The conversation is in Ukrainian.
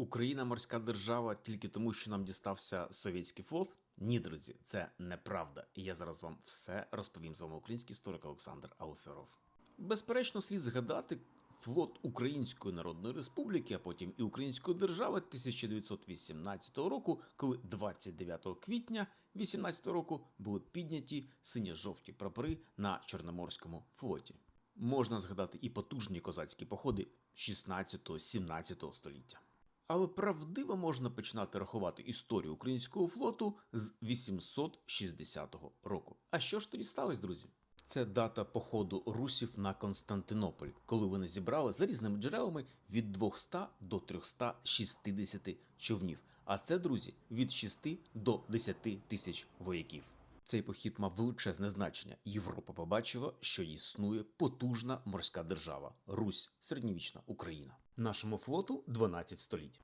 Україна морська держава тільки тому, що нам дістався совєтський флот? Ні, друзі, це неправда. І я зараз вам все розповім з вами український історик Олександр Алферов. Безперечно, слід згадати флот Української Народної Республіки, а потім і Української держави 1918 року, коли 29 квітня 18 року були підняті синьо-жовті прапори на Чорноморському флоті. Можна згадати і потужні козацькі походи 16-17 століття. Але правдиво можна починати рахувати історію українського флоту з 860 року. А що ж тоді сталося, друзі? Це дата походу русів на Константинополь, коли вони зібрали за різними джерелами від 200 до 360 човнів. А це, друзі, від 6 до 10 тисяч вояків. Цей похід мав величезне значення. Європа побачила, що існує потужна морська держава Русь, середньовічна Україна. Нашому флоту 12 століть.